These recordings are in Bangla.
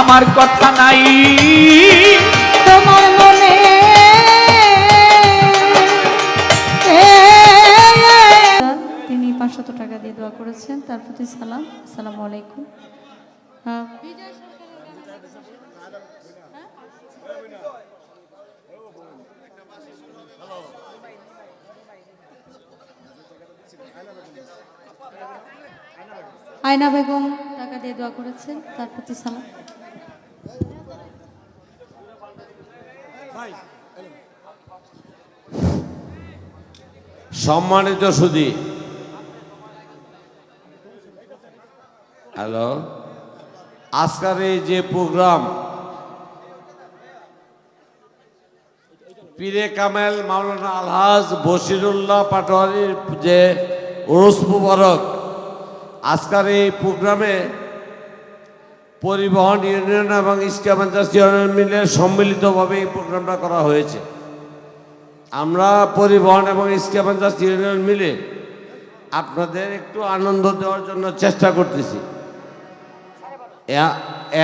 আমার কথা নাই তোমার মনে তিনি পাঁচশত টাকা দিয়ে দোয়া করেছেন তার প্রতি সালাম আসসালামু আলাইকুম হ্যাঁ আয়না বেগম টাকা দিয়ে দোয়া করেছেন তার প্রতি সালাম সম্মানিত সুদী হ্যালো আজকের এই যে প্রোগ্রাম, পীরে কামেল, মাওলানা আলহাজ বশিরুল্লাহ পাটোয়ারির যে ওরস মুবারক, আজকের এই প্রোগ্রামে পরিবহন, ইউনিয়ন এবং ইস্কামান্দাস ইউনিয়ন মিলে সম্মিলিতভাবে এই প্রোগ্রামটা করা হয়েছে। আমরা পরিবহন এবং ইস্কামান্দাস ইউনিয়ন মিলে আপনাদের একটু আনন্দ দেওয়ার জন্য চেষ্টা করতেছি।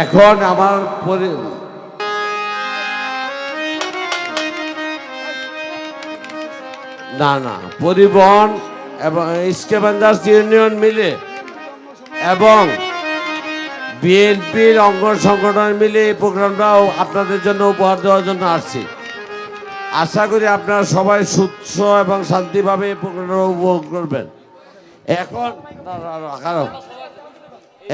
এখন আমার পরি না না, পরিবহন এবং ইস্কেবান্দাস ইউনিয়ন মিলে এবং বিএনপির অঙ্গ সংগঠন মিলে এই প্রোগ্রামটাও আপনাদের জন্য উপহার দেওয়ার জন্য আসছি। আশা করি আপনারা সবাই সুস্থ এবং শান্তিভাবে উপভোগ করবেন। এখন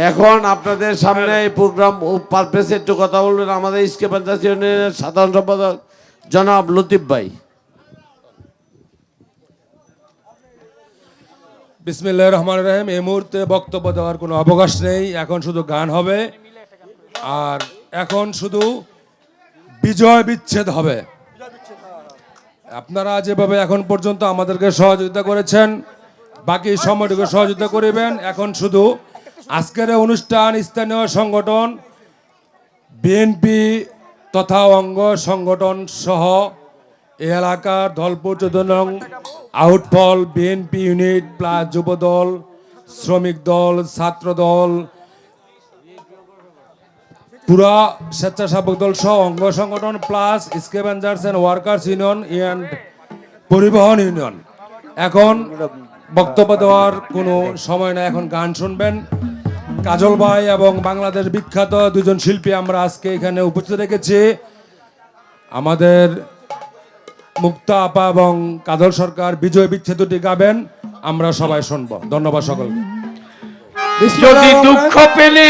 এখন আপনাদের সামনে এই প্রোগ্রাম পারপেসে একটু কথা বলবেন। আমাদের ইস্কে পঞ্চায়েত ইউনিয়নের সাধারণ সম্পাদক জনাব লতিফ ভাই। বিসমিল্লাহ রহমান রহিম। এই মুহূর্তে বক্তব্য দেওয়ার কোনো অবকাশ নেই। এখন শুধু গান হবে। আর এখন শুধু বিজয় বিচ্ছেদ হবে। আপনারা যেভাবে এখন পর্যন্ত আমাদেরকে সহযোগিতা করেছেন, বাকি সময়টুকু সহযোগিতা করিবেন। এখন শুধু আজকের অনুষ্ঠান, স্থানীয় সংগঠন, বিএনপি তথা অঙ্গ সংগঠন সহ এলাকার দলপুর নং outfall, BNP unit, plus Jubodal, Sramik Dal Chhatra দল পুরা স্বেচ্ছাসেবক দল সহ অঙ্গ সংগঠন plus scavengers and workers union and পরিবহন ইউনিয়ন। এখন বক্তব্য দেওয়ার কোনো সময় না এখন গান শুনবেন। কাজল ভাই এবং বাংলাদেশ বিখ্যাত দুজন শিল্পী আমরা আজকে এখানে উপস্থিত রেখেছি। আমাদের মুক্তা আপা এবং কাজল সরকার বিজয় বিচ্ছেদ বিচ্ছেদটি গাবেন, আমরা সবাই শুনব। ধন্যবাদ সকলকে। দুঃখ পেলে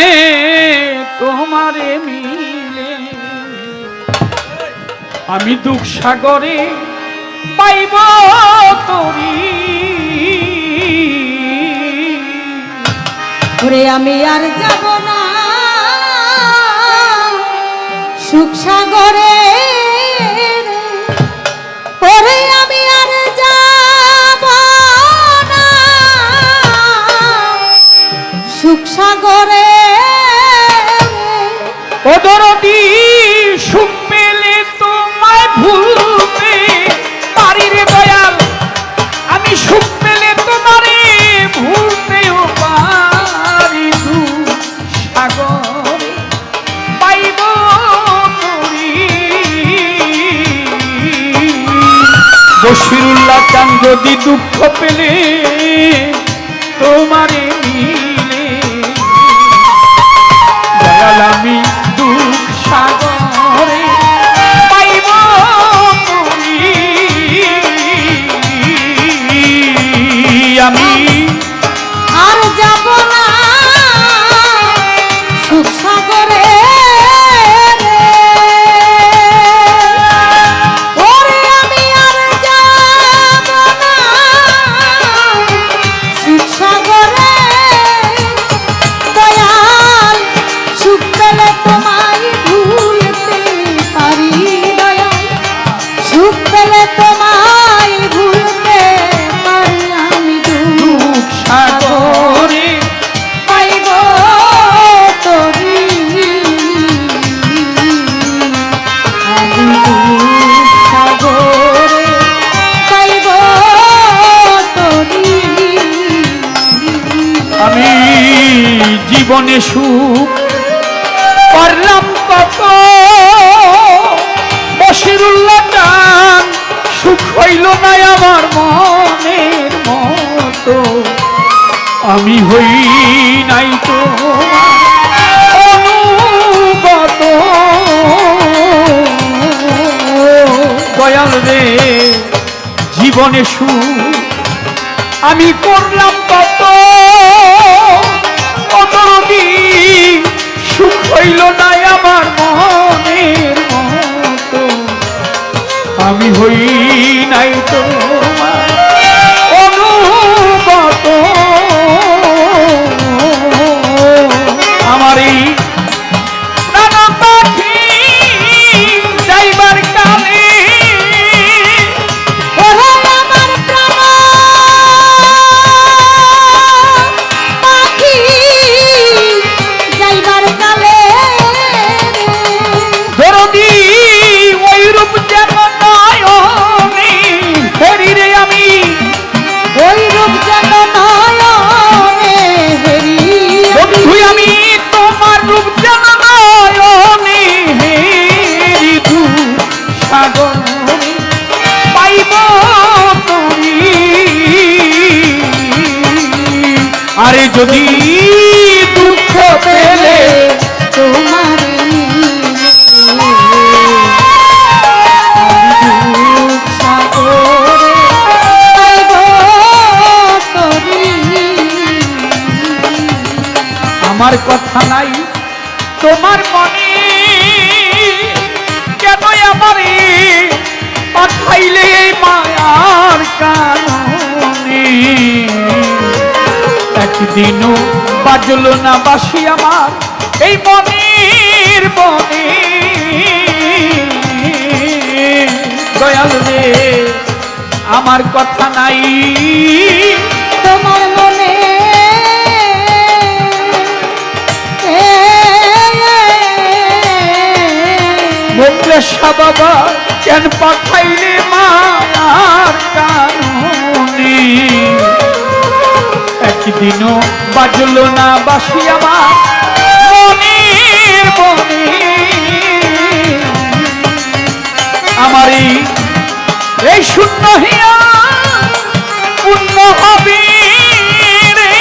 তোমারে মিলে। আমি দুঃখ সাগরে পাইব তরি। ওরে আমি আর যাব না। সুখ সাগরে ওদরদি সুখ পেলে তোমায় ভুলতে পারি রে আমি সুখ তোমারে ভুলতেও পারি দুঃখ সাগরে। যদি দুঃখ পেলে, তোমারে মিলে। আমি আমি হই নাই তো অনুগত দয়াল রে, জীবনে সুখ আমি করলাম কত অতরদি সুখ হইল না আমার মনের মতো। আমি হই নাই তোমার। যদি দুঃখ পেলে তোমার আমার কথা নাই তোমার মনে কেন আমারে পাঠাইলে মায়ার কারণে? একদিনও বাজলো না বাসি আমার। এই মনের বনে দয়াল রে আমার কথা নাই। তোমার মনে মোকলেশা বাবা কেন পাঠাইলে মায়ার একদিনও বাজলো না বাসি আমার। মনির মনি আমারই এই এই শূন্য হিয়া পূর্ণ হবে রে।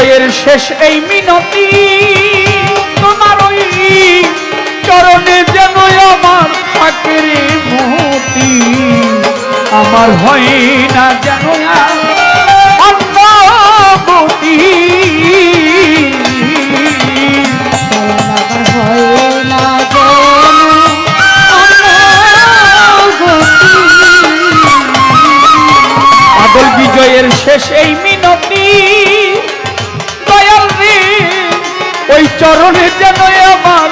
বিজয়ের শেষ এই মিনতি, তোমার ওই চরণে যেন আমার থাকের মতি আমার হয় না যেন আর অন্য পাগল বিজয়ের শেষ এই চরণে যেন আমার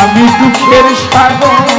আমি দুঃখের সাগর।